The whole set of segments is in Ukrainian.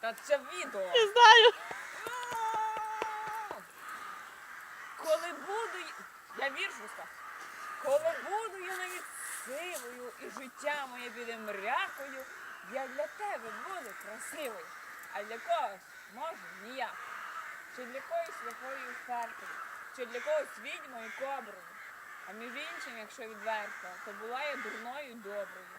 Та це відео. Не знаю. Коли буду, я віршу скажу. Коли буду я навіть сивою і життя моє піде мрякою, я для тебе буду красивою, а для когось може ніяк. Чи для когось сліпою впертою, чи для когось відьмою коброю. А між іншим, якщо відверто, то була я дурною доброю,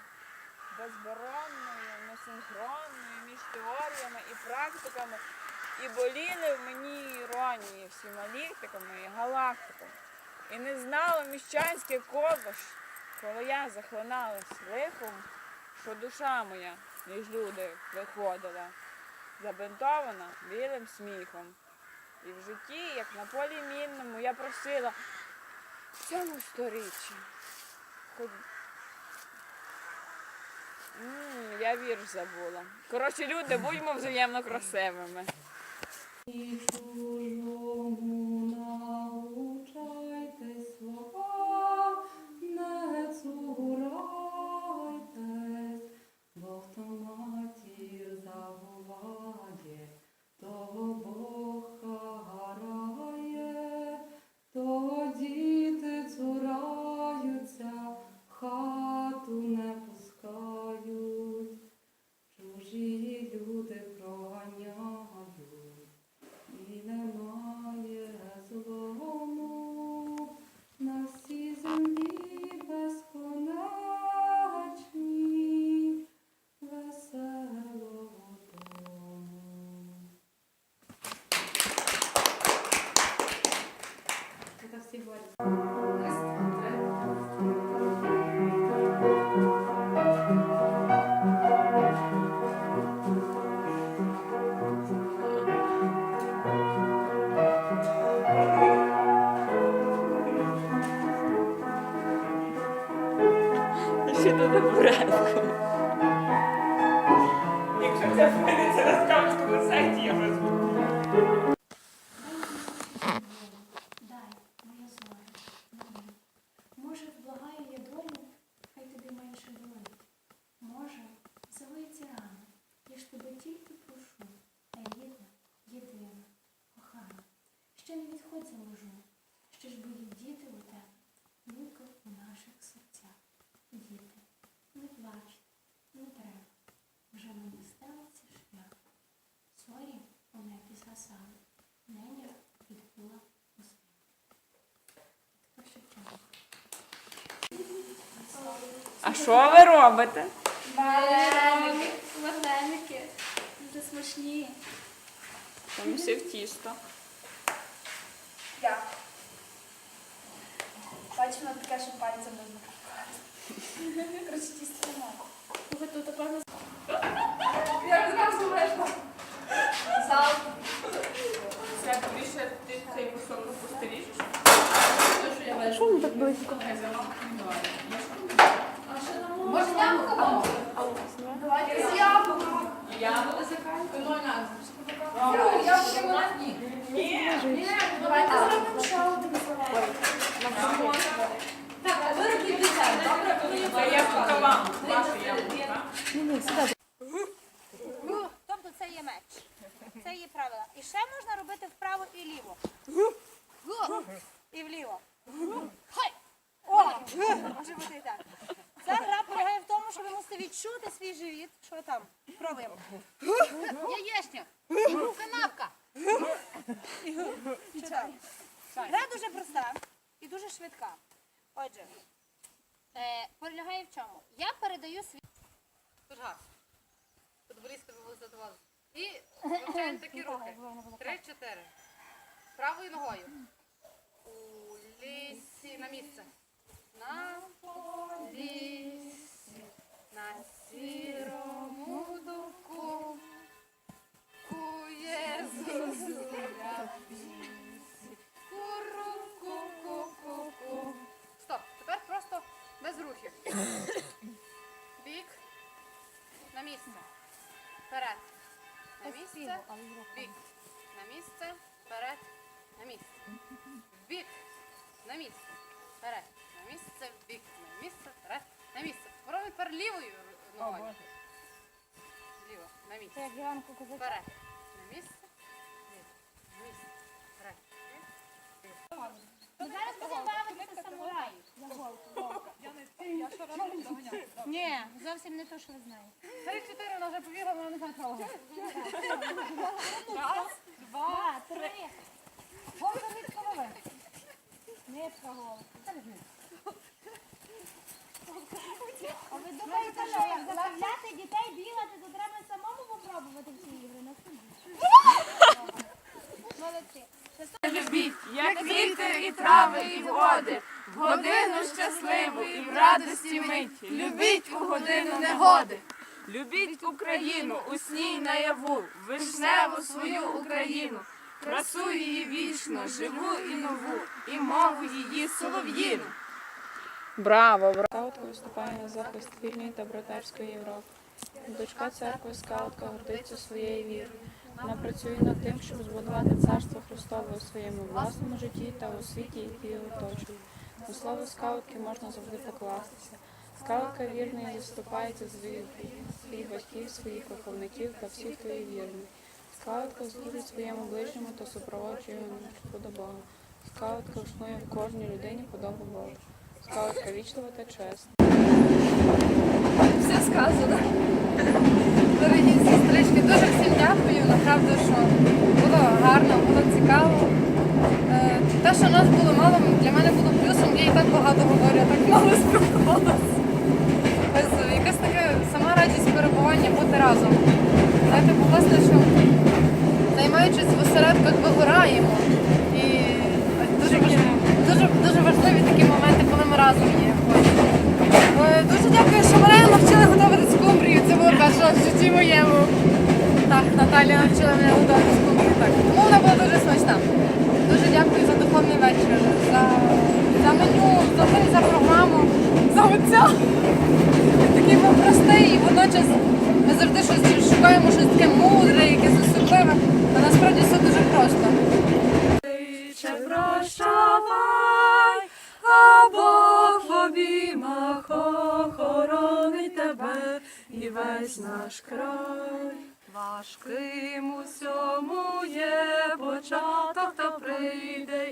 безборонною, несинхронною між теоріями і практиками, і боліли в мені іронії всіма ліктиками і галактиками. І не знало міщанське ж, коли я захлиналась лихом, що душа моя між люди виходила, забинтована білим сміхом. І в житті, як на полі мінному, я просила в цьому сторіччі. М, я вірш забула. Коротше, люди, будьмо взаємно красивими. І чужому Ще до табуретку. Якщо це прийдеться на скаутському сайті, я візьму. А що ви робите? Вареники, вареники, дуже смачні. Там все в тісто. Дякую. Бачимо таке, що пальцем можна. Коротше, тісто немає. Ви тут напевно Як зразу вийшло. Зал. Це більше ти цей кусок розпустиріш? Що він так близько? Може, яблуко дамо? Давайте з Я Я- Яблуки вона ні. Ні. Давайте зробимо ще один салат. Так, а ви робіть десерт, добре? Це яблука вам. Ваше яблука. Ні, ні, сюди. Тобто це є меч. Це є правила. І ще можна робити вправо і ліво. І вліво. Хай! О! Може бути і так. Ця гра полягає в тому, що ви мусите відчути свій живіт. Що там? Пробуємо. Яєчня. Канавка. Що там? Гра дуже проста і дуже швидка. Отже, е, полягає в чому? Я передаю свій. Дуже гарно. Футболістка ви задавали. І вивчаємо такі рухи. Три-чотири. Правою ногою. Бік. На місце. Вперед. На місце. Бік. На місце. Вперед. На місце. Бік. На місце. Вперед. На місце. Бік. На місце. Вперед. На місце. Пробуй тепер лівою Молодець. Зліва, на місце. Вперед. Ні, зовсім не те, що ви знаєте. Три-чотири вона вже побігла, вона не знає трогати. Два, три. Голка від голови. Нитка голка. А ви думаєте, що як заставляти дітей бігати, то треба самому попробувати в ці ігри на собі? Молодці. Любіть, як вітер і трави, і води, годину щасливу і в радості мить. Любіть у годину негоди. Любіть Україну у сній наяву, вишневу свою Україну, красу її вічно, живу і нову, і мову її солов'їну. Браво, браво. Скаутка виступає на захист вільної та братарської Європи. Дочка церкви скаутка гордиться своєю вірою. Вона працює над тим, щоб збудувати царство Христове у своєму власному житті та у світі, який оточує. На слово скаутки можна завжди покластися. Скаутка вірна і заступається за своїх, своїх батьків, своїх виховників та всіх, хто є вірний. Скаутка служить своєму ближньому та супроводжує його до Бога. Скаутка існує в кожній людині подобу Бога. Скаутка вічлива та чесна. Все сказано. Дорогі сестрички, дуже всім дякую. Направду, що було гарно, було цікаво. Е, Те, що нас було мало, для мене було плюсом. Я і так багато говорю, так мало спілкувалася. Якась така сама радість перебування бути разом. Знаєте, бо власне, що займаючись в осередках, вигораємо. І дуже, важ- дуже, дуже важливі такі моменти, коли ми разом є. Дуже дякую, що мене навчили готувати скумбрію. Це було перше в житті моєму. Так, Наталія навчила мене готувати скумбрію. Так. Весь наш край. Важким усьому є початок, та прийде